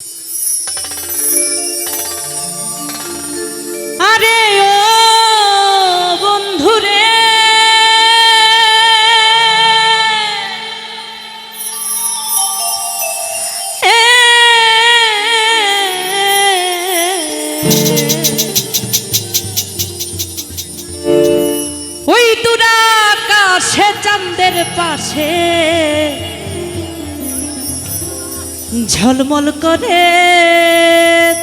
আরে ঝলমল করে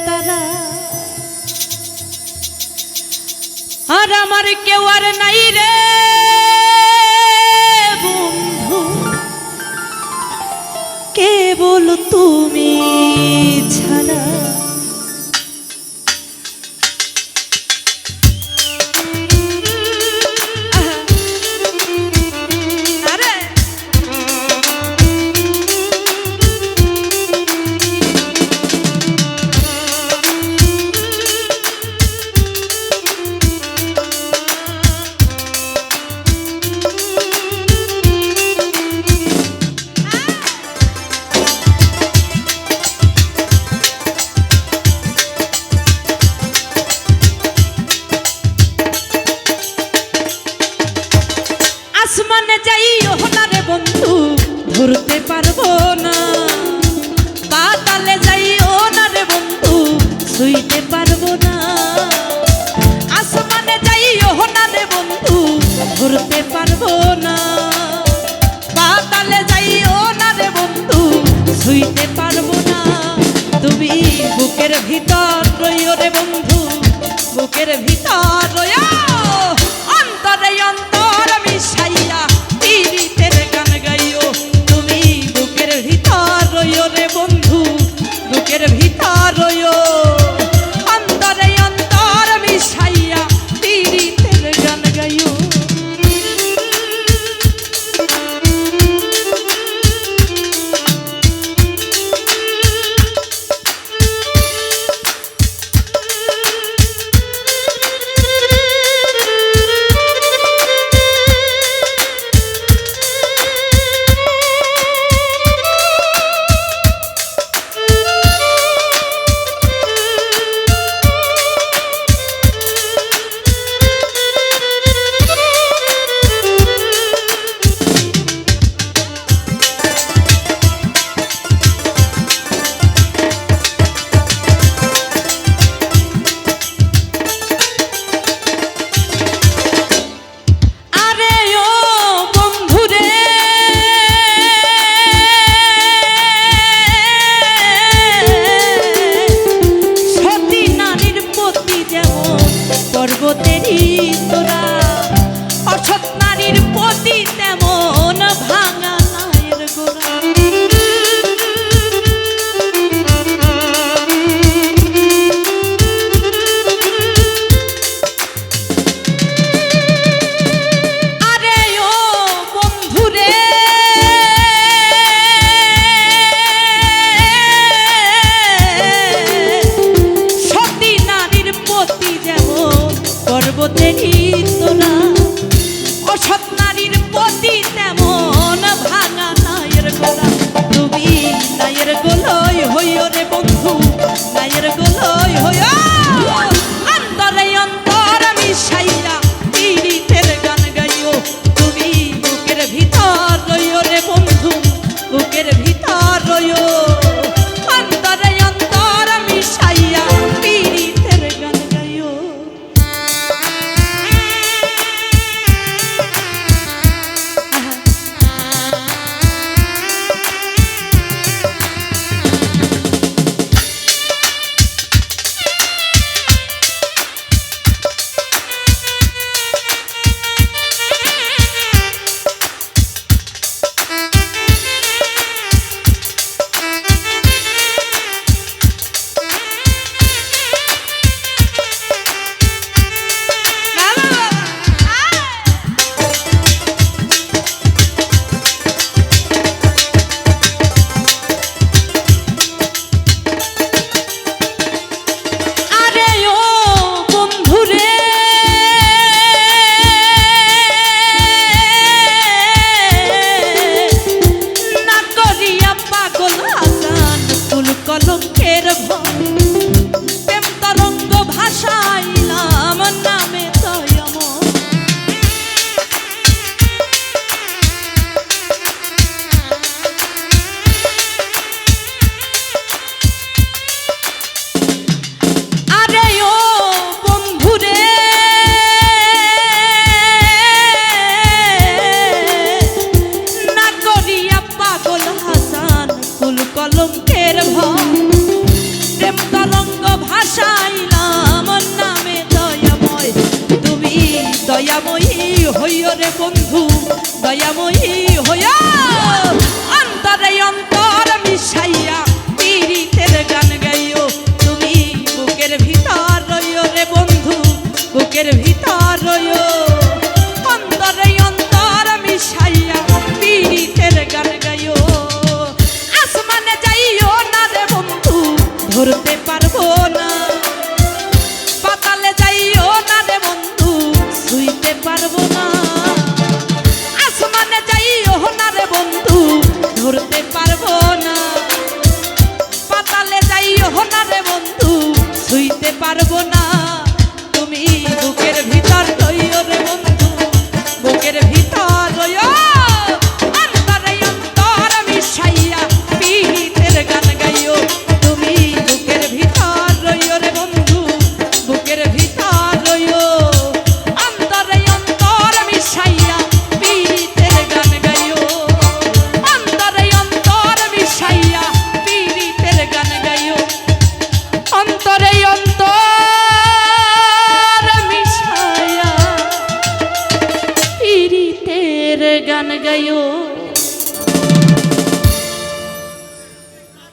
তারা। আর আমার কেউ আর নাই রে। ধরতে পারব না। পাতালে যাই না রে বন্ধু, শুইতে পারব না। আসমানে যাই না রে বন্ধু ধরতে পারব না। পাতালে যাই না রে বন্ধু, শুইতে পারব না। তুমি বুকের ভিতর রইও রে বন্ধু, বুকের ভিতর রইও পর্বতেরই তোরা পর্বতেরই কলঙ্কের ভয়। প্রেম তরঙ্গ ভাসাইলাম নামে দয়াময়। তুমি দয়াময়ী হইয় রে বন্ধু দয়াময়ী হইয়া পারব না।